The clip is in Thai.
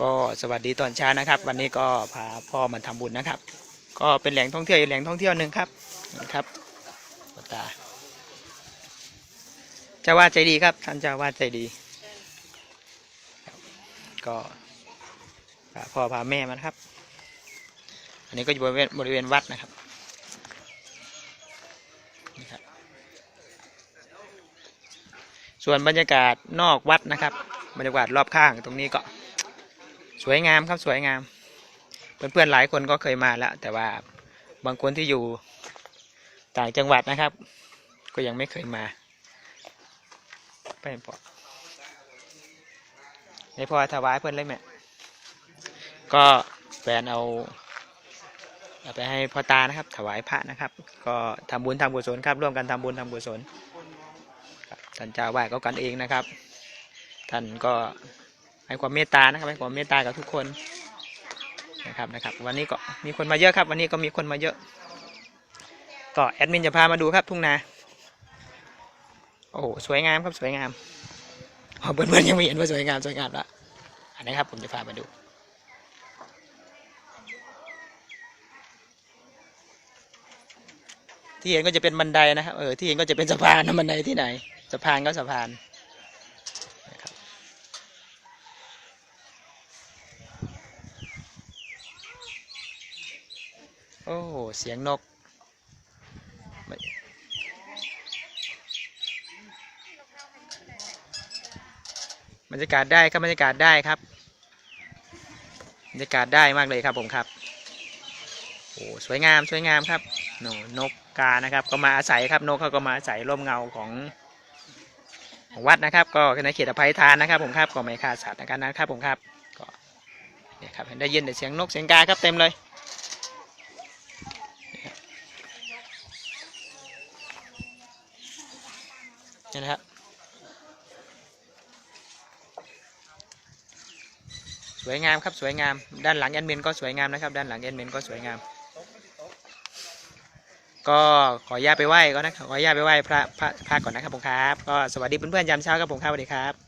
ก็สวัสดีตอนเช้านะครับ วันนี้ก็พาพ่อมาทำบุญนะครับ ก็เป็นแหล่งท่องเที่ยวอีกแหล่งท่องเที่ยวหนึ่งครับนะครับตาเจ้าว่าใจดีครับท่านเจ้าว่าใจดี ก็พาพ่อพาแม่มานะครับ อันนี้ก็อยู่บริเวณบริเวณวัดนะครับส่วนบรรยากาศนอกวัดนะครับ บรรยากาศรอบข้างตรงนี้ก็ สวยงามครับสวยงาม เพื่อนๆหลายคนก็เคยมาแล้ว แต่ว่าบางคนที่อยู่ต่างจังหวัดนะครับ ก็ยังไม่เคยมาไปพอในพอถวายเพื่อนเลยแม่ก็แฟนเอาเอาไปให้พ่อตานะครับ ถวายพระนะครับ ก็ทำบุญทำกุศลครับ ร่วมกันทำบุญทำกุศลท่านเจ้าวาดก็กันเองนะครับ ท่านก็ ให้ความเมตตานะครับให้ความเมตตากับทุกคนนะครับนะครับ วันนี้ก็มีคนมาเยอะครับ วันนี้ก็มีคนมาเยอะ ก็แอดมินจะพามาดูครับทุ่งนาโอ้โหสวยงามครับสวยงามเพื่อนๆยังไม่เห็นว่าสวยงามสวยงามละอันนี้ครับผมจะพามาดูที่เห็นก็จะเป็นบันไดนะครับ เออ ที่เห็นก็จะเป็นสะพานนะบันไดที่ไหน สะพานก็สะพานนะครับ โอ้โหเสียงนกบรรยากาศได้ครับบรรยากาศได้ครับบรรยากาศได้มากเลยครับผมครับโอ้สวยงามสวยงามครับนนกกานะครับ ก็มาอาศัยครับนกเขาก็มาอาศัยร่มเงาของของวัดนะครับ ก็ในเขตอภัยทานนะครับ ผมครับก็ไม่ฆ่าสัตว์นะครับนะครับผมครับก็เนี่ยครับเห็นได้ยินแต่เสียงนกเสียงกาครับเต็มเลย นี่นะครับสวยงามครับสวยงาม ด้านหลังแอนเมนก็สวยงามนะครับ ด้านหลังแอนเมนก็สวยงาม ก็ขออนุญาตไปไหว้ก็นะขออนุญาตไปไหว้พระพระพระก่อนนะครับผมครับ ก็สวัสดีเพื่อนๆยามเช้าครับผมครับสวัสดีครับ